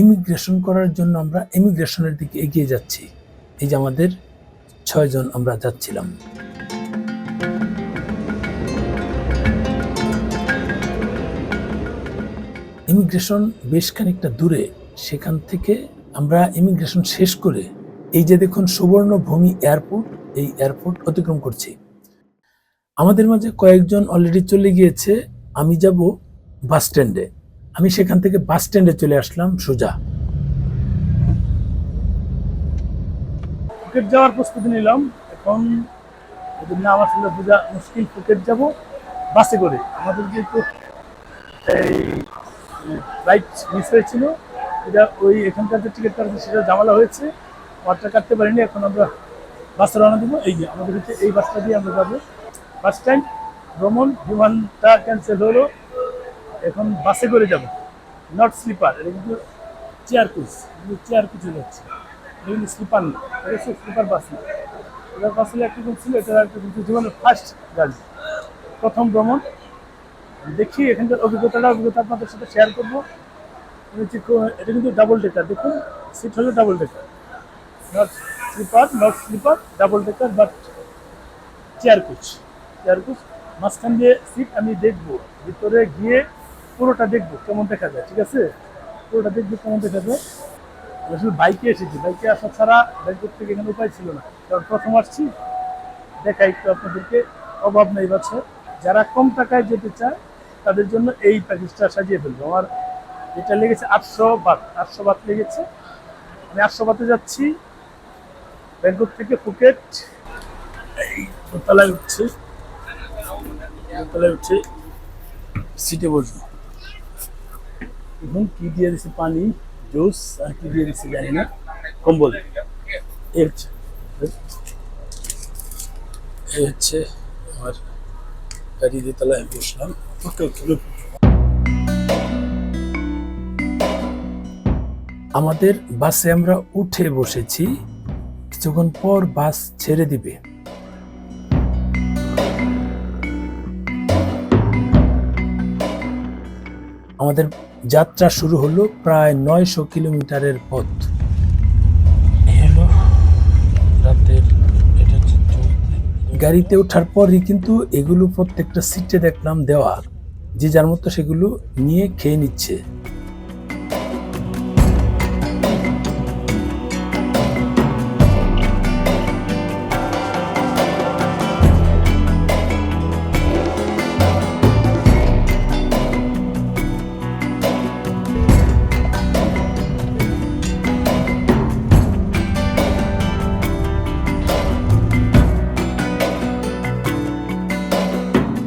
Immigration করার জন্য আমরা ইমিগ্রেশনের দিকে এগিয়ে যাচ্ছি। এই যে আমাদের ছয়জন আমরা যাচ্ছিলাম। ইমিগ্রেশন বেশ খানিকটা দূরে, সেখান থেকে আমরা ইমিগ্রেশন শেষ করে এই যে দেখুন সুবর্ণভূমি এয়ারপোর্ট এই এয়ারপোর্ট অতিক্রম করছি। আমাদের মাঝে কয়েকজন অলরেডি চলে গিয়েছে, আমি যাব বাস স্ট্যান্ডে আমি সেখান থেকে বাস স্ট্যান্ডে চলে আসলাম সোজা। ফুকেট যাওয়ার প্রস্তুতি নিলাম। এখন যদি না আমার সঙ্গে বোঝা মুশকিল, ফুকেট যাব বাসে করে। আমাদের যেহেতু এই ফ্লাইট মিস হয়েছিল, এটা ওই এখানকার যে টিকিট কাটছে সেটা জামালা হয়েছে। ওয়ারটা কাটতে পারিনি, এখন আমরা বাসে রওনা দেবো। এই যে, আমাদের হচ্ছে এই বাসটা দিয়ে আমরা যাব। বাস স্ট্যান্ড ভ্রমণ, বিমানটা ক্যান্সেল হলো। এখন বাসে করে যাব। নট স্লিপার এটা কিন্তু চেয়ার কোচ কিন্তু চেয়ার কোচে যাচ্ছে। এটা কিন্তু স্লিপার না, এটা স্লিপার বাস না। এটা বাস হলে একটা রকম ছিল, এটা একটা কিন্তু জীবনের ফার্স্ট গাড়ি। প্রথম ভ্রমণ। দেখি এখানকার অভিজ্ঞতাটা, অভিজ্ঞতা আপনাদের সাথে শেয়ার করব। এটা কিন্তু ডাবল ডেকার দেখুন সিট হলো double decker not sleeper not sleeper double decker but chair coach chair coach মাঝখান দিয়ে সিট আমি দেখব, ভিতরে গিয়ে পুরোটা দেখব কেমন দেখা যায়, ঠিক আছে? পুরোটা দেখব কেমন দেখা যায়। আসলে বাইকে এসেছি, বাইকে আসা ছাড়া ব্যাংকক থেকে এখানে উপায় ছিল না। কারণ প্রথম আসছি দেখা একটু আপনাদেরকে, অভাব নেই বাচ্চা। যারা কম টাকায় যেতে চায়, তাদের জন্য এই প্যাকেজটা সাজিয়ে ফেলব। আমার এটা লেগেছে আটশো বাত আটশো বাত লেগেছে। আমি আটশো বাতে যাচ্ছি, ব্যাংকক থেকে ফুকেট। এই দোতলায় উঠছে দোতলায় উঠছে সিটে বসবো। এখন কি দিয়ে দিছে পানি? জুস আর কি দিয়ে দিছে জানি না। কম্বল। এই হচ্ছে। আমার গাড়ি দিয়ে বসলাম। ওকে ওকে। আমাদের বাসে আমরা উঠে বসেছি। কিছুক্ষণ পর বাস ছেড়ে দিবে। আমাদের যাত্রা শুরু হলো প্রায় নয়শো কিলোমিটারের পথ। গাড়িতে ওঠার পরই কিন্তু এগুলো প্রত্যেকটা সিটে দেখলাম দেওয়া যে যার মতো সেগুলো নিয়ে খেয়ে নিচ্ছে।